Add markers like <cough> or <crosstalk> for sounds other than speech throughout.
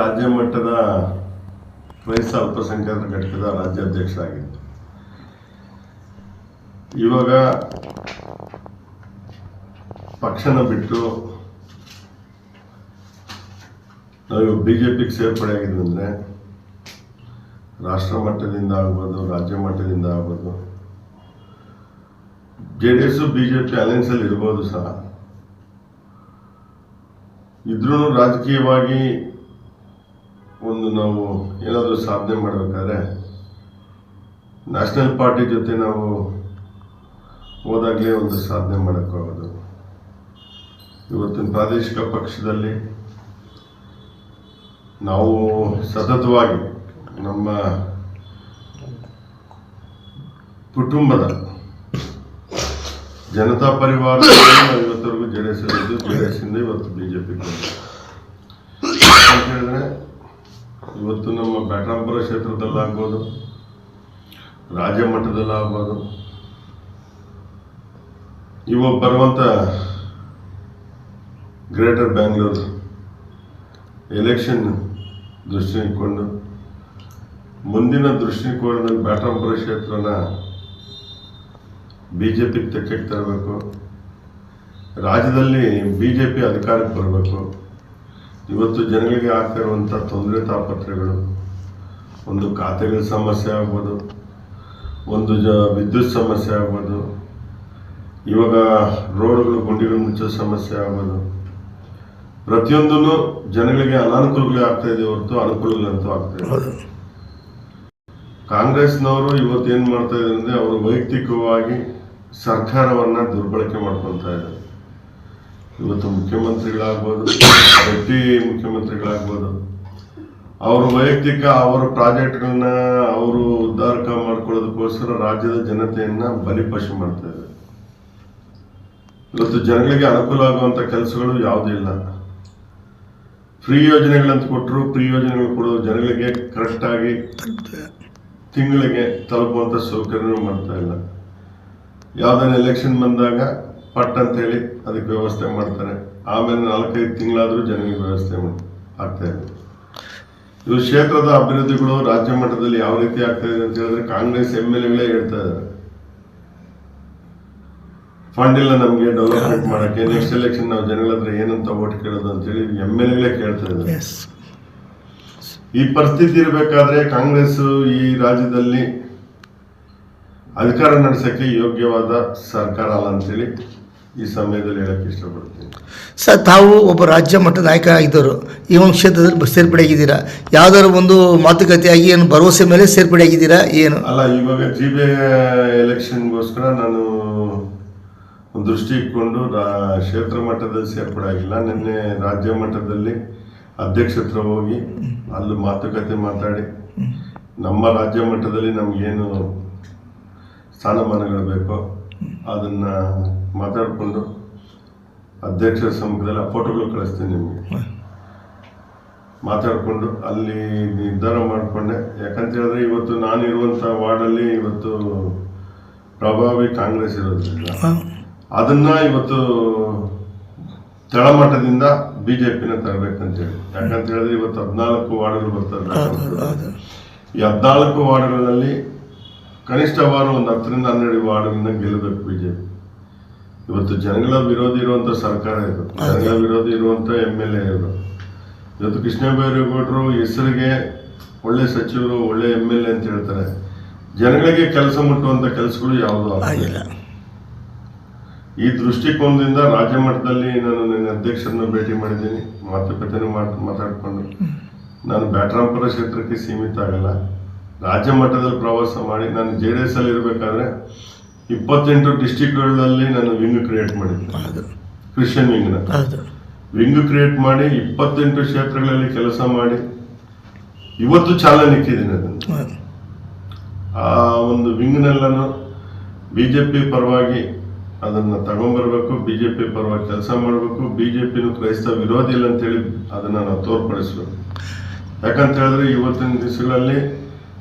ರಾಜ್ಯ ಮಟ್ಟದ ಕ್ರೈಸ್ತ ಅಲ್ಪಸಂಖ್ಯಾತ ಘಟಕದ ರಾಜ್ಯಾಧ್ಯಕ್ಷರಾಗಿದ್ದು ಇವಾಗ ಪಕ್ಷನ ಬಿಟ್ಟು ನಾವು ಬಿ ಜೆ ಪಿಗೆ ಸೇರ್ಪಡೆ ರಾಷ್ಟ್ರ ಮಟ್ಟದಿಂದ ಆಗ್ಬೋದು, ರಾಜ್ಯ ಮಟ್ಟದಿಂದ ಆಗ್ಬೋದು J D S B J P ಇರ್ಬೋದು ಸಹ. ಇದ್ರೂ ರಾಜಕೀಯವಾಗಿ ಒಂದು ನಾವು ಏನಾದರೂ ಸಾಧನೆ ಮಾಡಬೇಕಾದ್ರೆ ನ್ಯಾಷನಲ್ ಪಾರ್ಟಿ ಜೊತೆ ನಾವು ಹೋದಾಗಲೇ ಒಂದು ಸಾಧನೆ ಮಾಡೋಕ್ಕಾಗೋದು. ಇವತ್ತಿನ ಪ್ರಾದೇಶಿಕ ಪಕ್ಷದಲ್ಲಿ ನಾವು ಸತತವಾಗಿ ನಮ್ಮ ಕುಟುಂಬದ Janata Parivar ಇವತ್ತವರೆಗೂ J D S J D S ಇಂದ ಇವತ್ತು ಬಿಜೆಪಿ ಅಂತ ಹೇಳಿದ್ರೆ ಬ್ಯಾಟ್ರಾಂಪುರ ಕ್ಷೇತ್ರದಲ್ಲಾಗ್ಬೋದು ರಾಜ್ಯ ಮಟ್ಟದಲ್ಲಾಗ್ಬೋದು ಇವಾಗ ಬರುವಂಥ ಗ್ರೇಟರ್ ಬ್ಯಾಂಗ್ಳೂರು ಎಲೆಕ್ಷನ್ ದೃಷ್ಟಿಕೊಂಡು ಮುಂದಿನ ದೃಷ್ಟಿಕೋನದಲ್ಲಿ ಬ್ಯಾಟಂಪುರ ಕ್ಷೇತ್ರನ ಬಿ ಜೆ ಪಿಗೆ ತೆಕ್ಕಕ್ಕೆ ತರಬೇಕು, ರಾಜ್ಯದಲ್ಲಿ ಬಿ ಜೆ ಪಿ ಅಧಿಕಾರಕ್ಕೆ ಬರಬೇಕು. ಇವತ್ತು ಜನಗಳಿಗೆ ಆಗ್ತಾ ಇರುವಂಥ ತೊಂದರೆ ತಾಪತ್ರೆಗಳು ಒಂದು ಖಾತೆಗಳ ಸಮಸ್ಯೆ ಆಗ್ಬೋದು ಒಂದು ಜ ವಿದ್ಯುತ್ ಸಮಸ್ಯೆ ಆಗ್ಬೋದು ಇವಾಗ ರೋಡ್ಗಳು ಗುಂಡಿಗಳು ಮುಚ್ಚೋ ಸಮಸ್ಯೆ ಆಗ್ಬೋದು. ಪ್ರತಿಯೊಂದೂ ಜನಗಳಿಗೆ ಅನಾನುಕೂಲಗಳೇ ಆಗ್ತಾ ಇದೆ ಹೊರತು ಅನುಕೂಲಗಳಂತೂ ಆಗ್ತಾ ಇದೆ ಕಾಂಗ್ರೆಸ್ನವರು ಇವತ್ತು ಏನು ಮಾಡ್ತಾ ಇದ್ದಾರೆ ಅಂದರೆ ಅವರು ವೈಯಕ್ತಿಕವಾಗಿ ಸರ್ಕಾರವನ್ನು ದುರ್ಬಳಕೆ ಮಾಡ್ಕೊತಾ ಇದ್ದಾರೆ. ಇವತ್ತು ಮುಖ್ಯಮಂತ್ರಿಗಳಾಗ್ಬೋದು <coughs> ಡೆಪ್ಟಿ ಮುಖ್ಯಮಂತ್ರಿಗಳಾಗ್ಬೋದು ಅವರು ವೈಯಕ್ತಿಕ ಅವರ ಪ್ರಾಜೆಕ್ಟ್ಗಳನ್ನ ಅವರು ಉದ್ಧಾರಕ ಮಾಡ್ಕೊಳ್ಳೋದಕ್ಕೋಸ್ಕರ ರಾಜ್ಯದ ಜನತೆಯನ್ನ ಬಲಿಪಶು ಮಾಡ್ತಾ ಇದೆ ಇವತ್ತು ಜನಗಳಿಗೆ ಅನುಕೂಲ ಆಗುವಂತ ಕೆಲಸಗಳು ಯಾವುದೂ ಇಲ್ಲ. ಫ್ರೀ ಯೋಜನೆಗಳಂತ ಕೊಟ್ಟರು ಫ್ರೀ ಯೋಜನೆಗಳು ಕೊಡೋ ಜನಗಳಿಗೆ ಕರೆಕ್ಟಾಗಿ ತಿಂಗಳಿಗೆ ತಲುಪುವಂಥ ಸೌಕರ್ಯನೂ ಮಾಡ್ತಾ ಇಲ್ಲ. ಯಾವ್ದಾನ ಎಲೆಕ್ಷನ್ ಬಂದಾಗ ಪಟ್ ಅಂತ ಹೇಳಿ ಅದಕ್ಕೆ ವ್ಯವಸ್ಥೆ ಮಾಡ್ತಾರೆ. ಆಮೇಲೆ ನಾಲ್ಕೈದು ತಿಂಗಳಾದರೂ ಜನರಿಗೆ ವ್ಯವಸ್ಥೆ ಮಾಡಿ ಆಗ್ತಾ ಇದೆ ಕ್ಷೇತ್ರದ ಅಭಿವೃದ್ಧಿಗಳು ರಾಜ್ಯ ಮಟ್ಟದಲ್ಲಿ ಯಾವ ರೀತಿ ಆಗ್ತಾ ಇದೆ ಅಂತ ಹೇಳಿದ್ರೆ ಕಾಂಗ್ರೆಸ್ ಎಂ ಎಲ್ ಎಗಳೇ ಹೇಳ್ತಾ ಇದ್ದಾರೆ. ಫಂಡ್ ಇಲ್ಲ ನಮಗೆ ಡೆವಲಪ್ಮೆಂಟ್ ಮಾಡಕ್ಕೆ ನೆಕ್ಸ್ಟ್ ಎಲೆಕ್ಷನ್ ನಾವು ಜನಗಳ ಹತ್ರ ಏನಂತ ಓಟ್ ಕೇಳೋದು ಅಂತೇಳಿ ಎಂ ಎಲ್ ಎಗಳೇ ಕೇಳ್ತಾ ಇದ್ದಾರೆ. ಈ ಪರಿಸ್ಥಿತಿ ಇರಬೇಕಾದ್ರೆ ಕಾಂಗ್ರೆಸ್ ಈ ರಾಜ್ಯದಲ್ಲಿ ಅಧಿಕಾರ ನಡೆಸಕ್ಕೆ ಯೋಗ್ಯವಾದ ಸರ್ಕಾರ ಅಲ್ಲ ಅಂತೇಳಿ ಈ ಸಮಯದಲ್ಲಿ ಹೇಳಕ್ಕೆ ಇಷ್ಟಪಡ್ತೀನಿ. ಸರ್ ತಾವು ಒಬ್ಬ ರಾಜ್ಯ ಮಟ್ಟದ ನಾಯಕ ಆಗಿದ್ದರು ಈ ಒಂದು ಕ್ಷೇತ್ರದಲ್ಲಿ ಸೇರ್ಪಡೆಯಾಗಿದ್ದೀರಾ? ಸೇರ್ಪಡೆ ಆಗಿದ್ದೀರಾ ಯಾವ್ದಾದ್ರು ಒಂದು ಮಾತುಕತೆಯಾಗಿ ಏನು ಭರವಸೆ ಮೇಲೆ ಸೇರ್ಪಡೆ ಆಗಿದ್ದೀರಾ ಏನು? ಅಲ್ಲ ಇವಾಗ ಜಿ ಬಿ ಎಲೆಕ್ಷನ್ಗೋಸ್ಕರ ನಾನು ಒಂದು ದೃಷ್ಟಿ ಇಟ್ಕೊಂಡು ರಾ- ಕ್ಷೇತ್ರ ಮಟ್ಟದಲ್ಲಿ ಸೇರ್ಪಡೆ ಆಗಿಲ್ಲ ನಿನ್ನೆ ರಾಜ್ಯ ಮಟ್ಟದಲ್ಲಿ ಅಧ್ಯಕ್ಷ ಹತ್ರ ಹೋಗಿ ಅಲ್ಲಿ ಮಾತುಕತೆ ಮಾತಾಡಿ ನಮ್ಮ ರಾಜ್ಯ ಮಟ್ಟದಲ್ಲಿ ನಮಗೇನು ಸ್ಥಾನಮಾನಗಳು ಬೇಕೋ ಅದನ್ನ ಮಾತಾಡಿಕೊಂಡು ಅಧ್ಯಕ್ಷರ ಸಮ್ಮುಖದಲ್ಲಿ ಆ ಫೋಟೋಗಳು ಕಳಿಸ್ತೀನಿ ನಿಮಗೆ. ಮಾತಾಡಿಕೊಂಡು ಅಲ್ಲಿ ನಿರ್ಧಾರ ಮಾಡಿಕೊಂಡೆ. ಯಾಕಂತ ಹೇಳಿದ್ರೆ ಇವತ್ತು ನಾನು ಇರುವಂಥ ವಾರ್ಡಲ್ಲಿ ಇವತ್ತು ಪ್ರಭಾವಿ ಕಾಂಗ್ರೆಸ್ ಇರೋದ್ರಿಂದ ಅದನ್ನ ಇವತ್ತು ತಳಮಟ್ಟದಿಂದ ಬಿಜೆಪಿನ ತರಬೇಕಂತೇಳಿ ಯಾಕಂತ ಹೇಳಿದ್ರೆ ಇವತ್ತು ಹದಿನಾಲ್ಕು ವಾರ್ಡ್ಗಳು ಬರ್ತದೆ ಈ ಹದಿನಾಲ್ಕು ವಾರ್ಡ್ಗಳಲ್ಲಿ ಕನಿಷ್ಠವಾರು ಒಂದು ಹತ್ತರಿಂದ ಹನ್ನೆರಡು ವಾರ್ಡ್ಗಳನ್ನ ಗೆಲ್ಲಬೇಕು ಬಿಜೆಪಿ. ಇವತ್ತು ಜನಗಳ ವಿರೋಧಿ ಇರುವಂತ ಸರ್ಕಾರ ಇದು. ಜನಗಳ ವಿರೋಧಿ ಇರುವಂತ ಎಂ ಎಲ್ ಎ ಇವರು ಇವತ್ತು ಕೃಷ್ಣ ಬೈರೇಗೌಡರು ಹೆಸರಿಗೆ ಒಳ್ಳೆ ಸಚಿವರು ಒಳ್ಳೆ ಎಂ ಎಲ್ ಎ ಅಂತ ಹೇಳ್ತಾರೆ. ಜನಗಳಿಗೆ ಕೆಲಸ ಮುಟ್ಟುವಂತ ಕೆಲಸಗಳು ಯಾವುದು ಆಗಿಲ್ಲ. ಈ ದೃಷ್ಟಿಕೋನದಿಂದ ರಾಜ್ಯ ಮಟ್ಟದಲ್ಲಿ ನಾನು ನನ್ನ ಅಧ್ಯಕ್ಷರನ್ನ ಭೇಟಿ ಮಾಡಿದ್ದೀನಿ. ಮಾತುಕತೆನೂ ಮಾಡ್ ಮಾತಾಡಿಕೊಂಡು. ನಾನು ಬ್ಯಾಟ್ರಾಂಪುರ ಕ್ಷೇತ್ರಕ್ಕೆ ಸೀಮಿತ ಆಗಲ್ಲ. ರಾಜ್ಯ ಮಟ್ಟದಲ್ಲಿ ಪ್ರವಾಸ ಮಾಡಿ ನಾನು ಜೆ ಡಿ ಎಸ್ ಅಲ್ಲಿ ಇರಬೇಕಾದ್ರೆ ಇಪ್ಪತ್ತೆಂಟು ಡಿಸ್ಟಿಕ್ಗಳಲ್ಲಿ ನಾನು ವಿಂಗ್ ಕ್ರಿಯೇಟ್ ಮಾಡಿದ್ದೆ. ಕ್ರಿಶ್ಚಿಯನ್ ವಿಂಗ್ನ ವಿಂಗ್ ಕ್ರಿಯೇಟ್ ಮಾಡಿ ಇಪ್ಪತ್ತೆಂಟು ಕ್ಷೇತ್ರಗಳಲ್ಲಿ ಕೆಲಸ ಮಾಡಿ ಇವತ್ತು ಚಾಲನೆ ಇಕ್ಕಿದ್ದೀನಿ ಅದನ್ನು. ಆ ಒಂದು ವಿಂಗ್ನೆಲ್ಲನು ಬಿ ಜೆ ಪಿ ಪರವಾಗಿ ಅದನ್ನು ತಗೊಂಡ್ಬರ್ಬೇಕು ಬಿ ಜೆ ಪಿ ಪರವಾಗಿ ಕೆಲಸ ಮಾಡಬೇಕು ಬಿ ಜೆ ಪಿನೂ ಕ್ರೈಸ್ತ ವಿರೋಧಿ ಇಲ್ಲ ಅಂತೇಳಿ ಅದನ್ನು ನಾವು ತೋರ್ಪಡಿಸ್ಬೇಕು. ಯಾಕಂತ ಹೇಳಿದ್ರೆ ಇವತ್ತಿನ ದಿವಸಗಳಲ್ಲಿ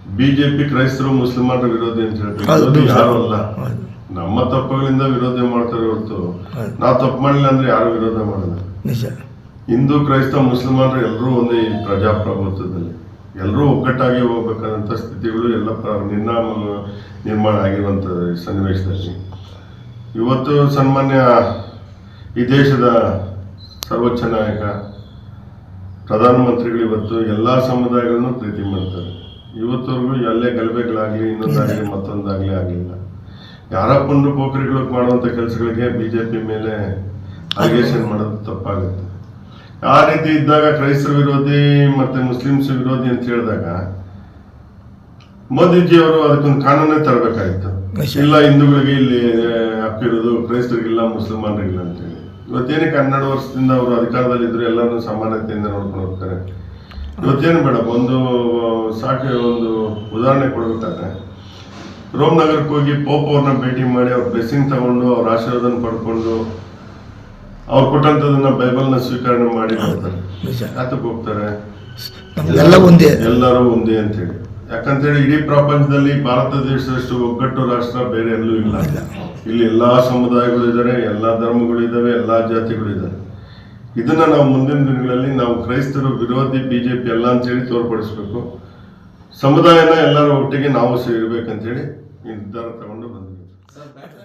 ಬಿ ಜೆ ಪಿ ಕ್ರೈಸ್ತರು ಮುಸ್ಲಿಮರ ವಿರೋಧಿ ಅಂತ ಹೇಳ್ಬೇಕು ನಿಜ. ಯಾರು ಅಲ್ಲ. ನಮ್ಮ ತಪ್ಪುಗಳಿಂದ ವಿರೋಧ ಮಾಡ್ತಾರೆ ಹೊರತು. ನಾ ನಾವು ತಪ್ಪು ಮಾಡಿಲ್ಲ ಅಂದ್ರೆ ಯಾರು ವಿರೋಧ ಮಾಡಲ್ಲ ಹಿಂದೂ ಕ್ರೈಸ್ತ ಮುಸ್ಲಿಮರು ಎಲ್ಲರೂ ಒಂದೇ ಪ್ರಜಾಪ್ರಭುತ್ವದಲ್ಲಿ. ಎಲ್ಲರೂ ಒಗ್ಗಟ್ಟಾಗಿ ಹೋಗ್ಬೇಕಾದಂತ ಸ್ಥಿತಿಗಳು ಎಲ್ಲ ನಿರ್ನಾಮ ನಿರ್ಮಾಣ ಆಗಿರುವಂಥ ಸನ್ನಿವೇಶದಲ್ಲಿ. ಇವತ್ತು ಸನ್ಮಾನ್ಯ ಈ ದೇಶದ ಸರ್ವೋಚ್ಚ ನಾಯಕ ಪ್ರಧಾನಮಂತ್ರಿಗಳು ಇವತ್ತು ಎಲ್ಲ ಸಮುದಾಯಗಳನ್ನು ಪ್ರೀತಿ ಮಾಡ್ತಾರೆ. ಇವತ್ತವರೆಗೂ ಎಲ್ಲೇ ಗಲಭೆಗಳಾಗಲಿ ಇನ್ನೊಂದಾಗ್ಲಿ ಮತ್ತೊಂದಾಗ್ಲಿ ಆಗಲಿಲ್ಲ. ಯಾರ ಪುಂಡು ಪೋಖರಿಗಳಿಗೆ ಮಾಡುವಂಥ ಕೆಲಸಗಳಿಗೆ ಬಿಜೆಪಿ ಜೆ ಪಿ ಮೇಲೆ ಅಲಿಗೇಷನ್ ಮಾಡೋದು ತಪ್ಪಾಗುತ್ತೆ. ಆ ರೀತಿ ಇದ್ದಾಗ ಕ್ರೈಸ್ತರ ವಿರೋಧಿ ಮತ್ತೆ ಮುಸ್ಲಿಮ್ಸ್ ವಿರೋಧಿ ಅಂತ ಹೇಳಿದಾಗ ಮೋದಿಜಿ ಅವರು ಅದಕ್ಕೊಂದು ಕಾನೂನೇ ತರಬೇಕಾಗಿತ್ತು. ಇಲ್ಲ ಹಿಂದೂಗಳಿಗೆ ಇಲ್ಲಿ ಹಕ್ಕಿರೋದು ಕ್ರೈಸ್ತರಿಗಿಲ್ಲ ಮುಸಲ್ಮಾನರಿಗಿಲ್ಲ ಅಂತೇಳಿ. ಇವತ್ತೇನಕ್ಕೆ ಹನ್ನೆರಡು ವರ್ಷದಿಂದ ಅವರು ಅಧಿಕಾರದಲ್ಲಿದ್ರು ಎಲ್ಲರೂ ಸಮಾನತೆಯಿಂದ ನೋಡ್ಕೊಂಡು ಹೋಗ್ತಾರೆ. ಇವತ್ತೇನು ಬೇಡ ಒಂದು ಸಾಕು ಒಂದು ಉದಾಹರಣೆ ಕೊಡಬೇಕಾದ್ರೆ ರೋಮ್ ನಗರಕ್ಕೆ ಹೋಗಿ ಪೋಪ್ ಅವ್ರನ್ನ ಭೇಟಿ ಮಾಡಿ ಅವ್ರ ಬ್ಲೆಸ್ಸಿಂಗ್ ತಗೊಂಡು ಅವ್ರ ಆಶೀರ್ವಾದನ ಪಡ್ಕೊಂಡು ಅವ್ರು ಕೊಟ್ಟಂತದನ್ನ ಬೈಬಲ್ನ ಸ್ವೀಕರಣೆ ಮಾಡಿ ಬರ್ತಾರೆ. ಯಾತಕ್ಕೆ ಹೋಗ್ತಾರೆ? ಎಲ್ಲರೂ ಒಂದೇ. ಎಲ್ಲರೂ ಒಂದೇ ಅಂತೇಳಿ ಯಾಕಂತೇಳಿ ಇಡೀ ಪ್ರಪಂಚದಲ್ಲಿ ಭಾರತ ದೇಶದಷ್ಟು ಒಗ್ಗಟ್ಟು ರಾಷ್ಟ್ರ ಬೇರೆ ಎಲ್ಲೂ ಇಲ್ಲ. ಇಲ್ಲಿ. ಎಲ್ಲಾ ಸಮುದಾಯಗಳು ಇದ್ದಾರೆ ಎಲ್ಲಾ ಧರ್ಮಗಳು ಇದಾವೆ ಎಲ್ಲಾ ಜಾತಿಗಳು ಇದಾವೆ. ಇದನ್ನ ನಾವು ಮುಂದಿನ ದಿನಗಳಲ್ಲಿ ನಾವು ಕ್ರೈಸ್ತರು ವಿರೋಧಿ ಬಿಜೆಪಿ ಎಲ್ಲ ಅಂತೇಳಿ ತೋರ್ಪಡಿಸ್ಬೇಕು. ಸಮುದಾಯನ ಎಲ್ಲರ ಒಟ್ಟಿಗೆ ನಾವು ಸೇರಬೇಕಂತೇಳಿ ನಿರ್ಧಾರ ತಗೊಂಡು ಬಂದಿದ್ದೀವಿ.